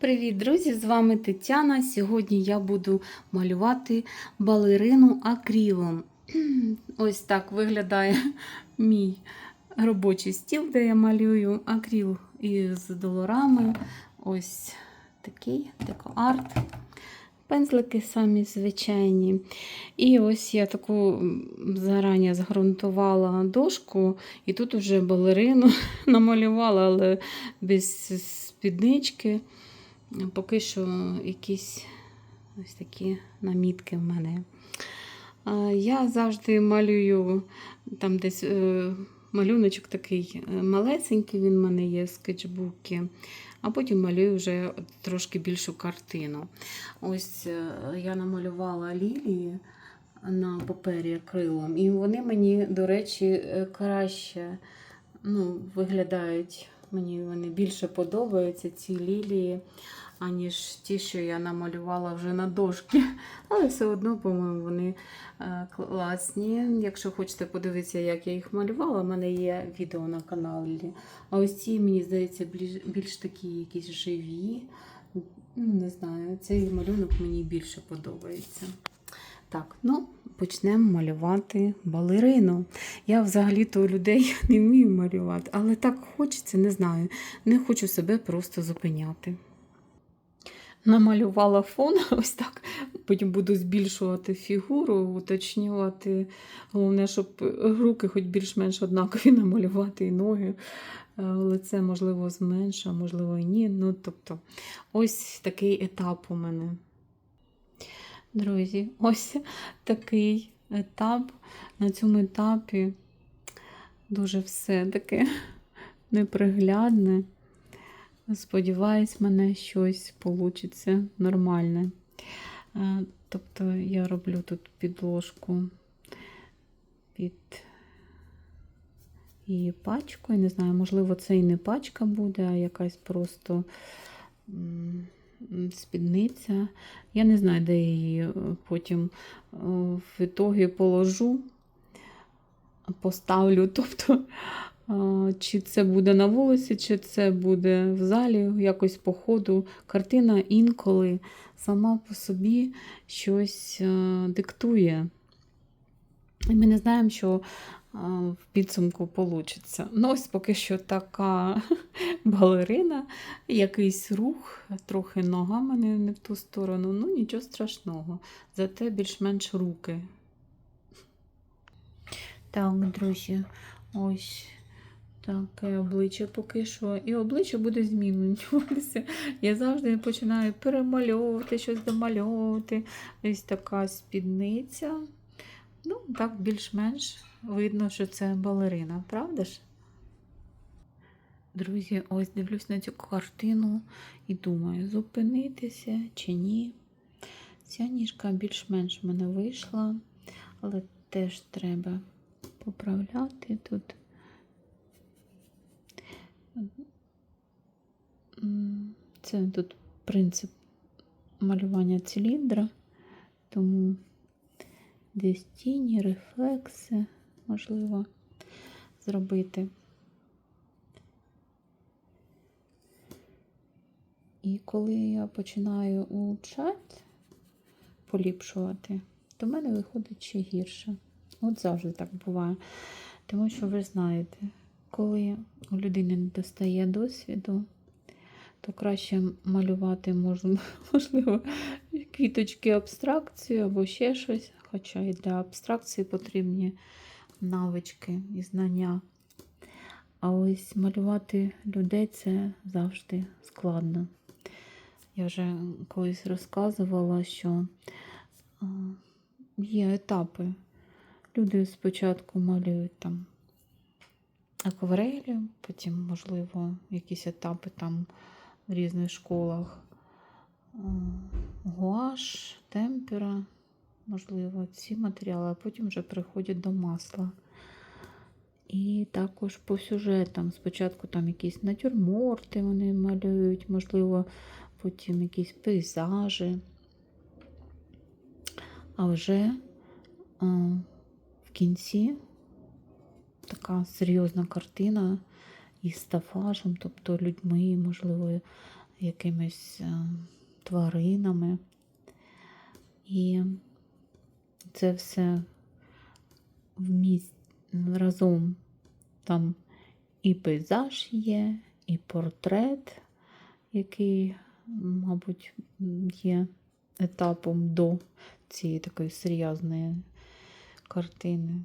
Привіт, друзі! З вами Тетяна. Сьогодні я буду малювати балерину акрилом. Ось так виглядає мій робочий стіл, де я малюю акрил із долорами. Ось такий декоарт. Пензлики самі звичайні. І ось я таку зарані зґрунтувала дошку, і тут вже балерину намалювала, але без спіднички. Поки що якісь ось такі намітки в мене. Я завжди малюю там десь е, малюночок такий е, малесенький, він в мене є в скетчбуці, а потім малюю вже трошки більшу картину. Ось е, я намалювала лілії на папері акрилом, і вони мені, до речі, краще ну, виглядають. Мені вони більше подобаються, ці лілії, аніж ті, що я намалювала вже на дошки. Але все одно, по-моєму, вони е, класні. Якщо хочете подивитися, як я їх малювала, в мене є відео на каналі. А ось ці, мені здається, більш, більш такі якісь живі. Ну, Не знаю, цей малюнок мені більше подобається. Так, ну почнемо малювати балерину. Я взагалі-то людей не вмію малювати, але так хочеться, не знаю. Не хочу себе просто зупиняти. Намалювала фон, ось так. Потім буду збільшувати фігуру, уточнювати. Головне, щоб руки хоч більш-менш однакові намалювати і ноги. Лице, можливо, зменшу, а можливо, і ні. Ну, тобто, ось такий етап у мене. Друзі, ось такий етап. На цьому етапі дуже все таке неприглядне. Сподіваюсь, мене щось вийде нормальне. Е, Тобто я роблю тут підложку під її пачку. Я не знаю, можливо, це і не пачка буде, а якась просто спідниця. Я не знаю, де її е, потім е, в ітогі положу, поставлю. Тобто, е, чи це буде на вулиці, чи це буде в залі, якось по ходу. Картина інколи сама по собі щось диктує. І ми не знаємо, що в підсумку вийде. Ну, ось поки що така балерина, якийсь рух, трохи нога мене не в ту сторону, ну нічого страшного. Зате більш-менш руки. Так, друзі, ось таке обличчя поки що. І обличчя буде змінюватися. Я завжди починаю перемальовувати, щось домальовувати. Ось така спідниця. Ну, так більш-менш видно, що це балерина, правда ж? Друзі, ось дивлюсь на цю картину і думаю, зупинитися чи ні. Ця ніжка більш-менш в мене вийшла, але теж треба поправляти тут. Це тут принцип малювання циліндра, тому десь тіні, рефлекси можливо зробити. І коли я починаю улучшати, поліпшувати, то в мене виходить ще гірше. От завжди так буває. Тому що ви знаєте, коли у людини не достає досвіду, то краще малювати можна, можливо, квіточки абстракцію або ще щось. Хоча і для абстракції потрібні навички і знання. А ось малювати людей це завжди складно. Я вже колись розказувала, що є етапи. Люди спочатку малюють там акварелі, потім, можливо, якісь етапи там в різних школах. Гуаш, темпера, можливо, ці матеріали, а потім вже приходять до масла. І також по сюжетам. Спочатку там якісь натюрморти вони малюють, можливо, потім якісь пейзажі. А вже а, в кінці така серйозна картина із стафажем, тобто людьми, можливо, якимись е, тваринами. І це все в вміст разом. Там і пейзаж є, і портрет, який, мабуть, є етапом до цієї такої серйозної картини.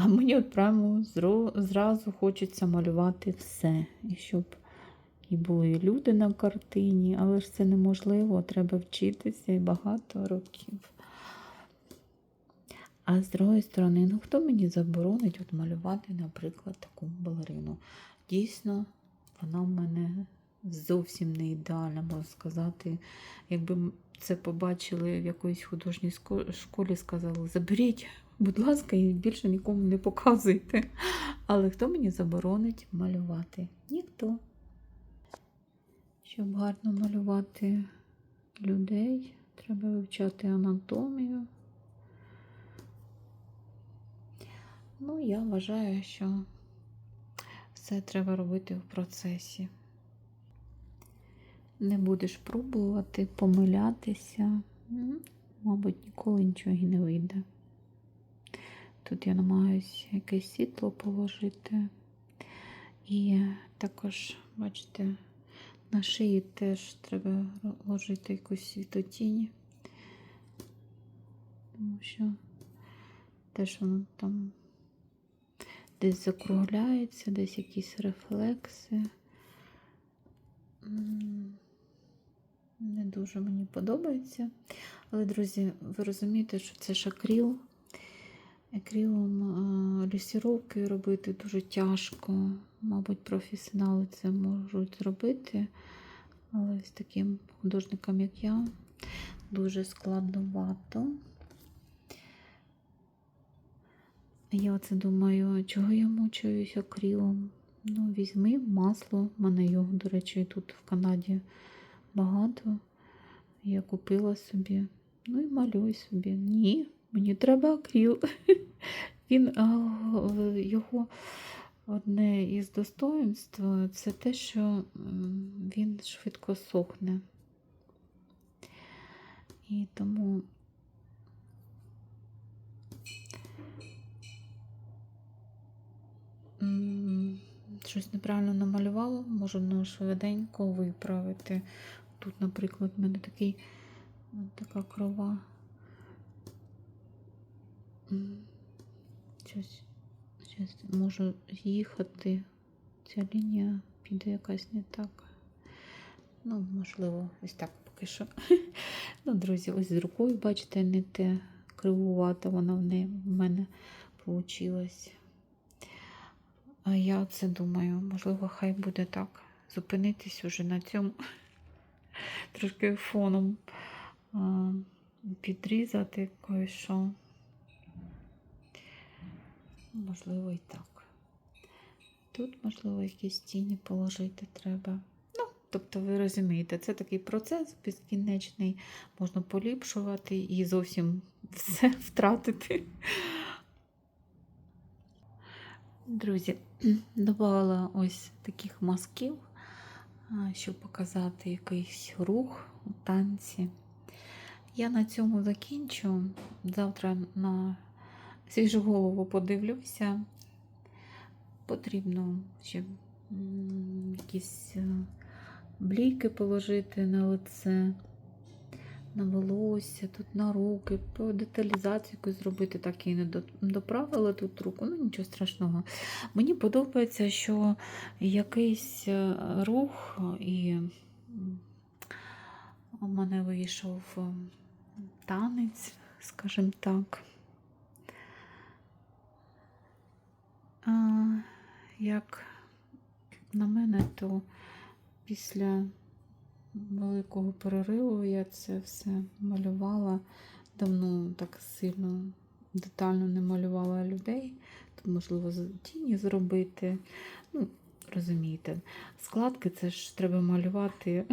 А мені от прямо зразу хочеться малювати все. І щоб і були люди на картині, але ж це неможливо, треба вчитися і багато років. А з другої сторони, ну хто мені заборонить от малювати, наприклад, таку балерину? Дійсно, вона в мене зовсім не ідеальна, можна сказати. Якби це побачили в якоїсь художній школі, сказали, заберіть, будь ласка, і більше нікому не показуйте. Але хто мені заборонить малювати? Ніхто. Щоб гарно малювати людей, треба вивчати анатомію. Ну, я вважаю, що все треба робити в процесі. Не будеш пробувати, помилятися, мабуть, ніколи нічого і не вийде. Тут я намагаюся якесь світло положити. І також, бачите, на шиї теж треба ложити якусь світотінь, тому що теж воно там десь закругляється, десь якісь рефлекси. Не дуже мені подобається. Але, друзі, ви розумієте, що це ж акріл. Акрилом е, лісіровки робити дуже тяжко. Мабуть, професіонали це можуть зробити. Але з таким художником, як я, дуже складновато. Я оце думаю, чого я мучаюсь акрилом? Ну, візьми масло, в мене його, до речі, тут в Канаді багато. Я купила собі. Ну і малюй собі. Ні, мені треба акрил. Він його одне із достоїнств це те, що він швидко сохне. І тому щось неправильно намалювала, можу швиденько виправити. Тут, наприклад, в мене такий, така крова. Щось, щось можу їхати. Ця лінія піде якась не так. Ну, можливо, ось так поки що. Ну, друзі, ось з рукою, бачите, не те кривувата вона в неї в мене вийшла. А я це думаю, можливо, хай буде так. Зупинитись уже на цьому трошки фоном підрізати кое-що. Можливо, і так. Тут, можливо, якісь тіні положити треба. Ну, тобто, ви розумієте, це такий процес безкінечний, можна поліпшувати і зовсім все втратити. Друзі, додавала ось таких мазків, щоб показати якийсь рух у танці. Я на цьому закінчу. Завтра на свіжу голову подивлюся. Потрібно ще якісь е, бліки положити на лице, на волосся, тут на руки, по деталізацію якусь зробити, так і не доправила тут руку, ну нічого страшного. Мені подобається, що якийсь е, рух і у мене вийшов танець, скажімо так. Як на мене, то після великого перериву я це все малювала. Давно так сильно детально не малювала людей, то, можливо, тіні зробити. Ну, розумієте, складки це ж треба малювати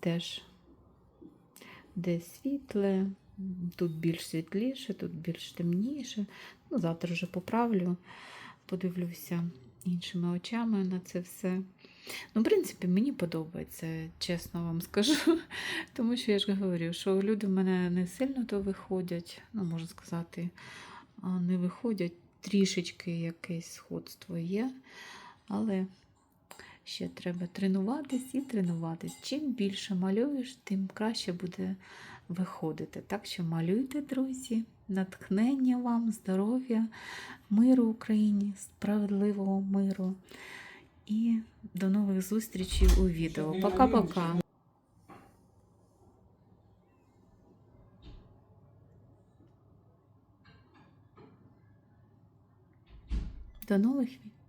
теж де світле, тут більш світліше, тут більш темніше. Ну, завтра вже поправлю, подивлюся іншими очами на це все. Ну, в принципі, мені подобається, чесно вам скажу. Тому що я ж говорю, що люди в мене не сильно то виходять, ну, можна сказати, не виходять. Трішечки якесь сходство є, але ще треба тренуватись і тренуватись. Чим більше малюєш, тим краще буде виходити. Так що малюйте, друзі, натхнення вам, здоров'я, миру Україні, справедливого миру. І до нових зустрічей у відео. Пока-пока. До нових відео.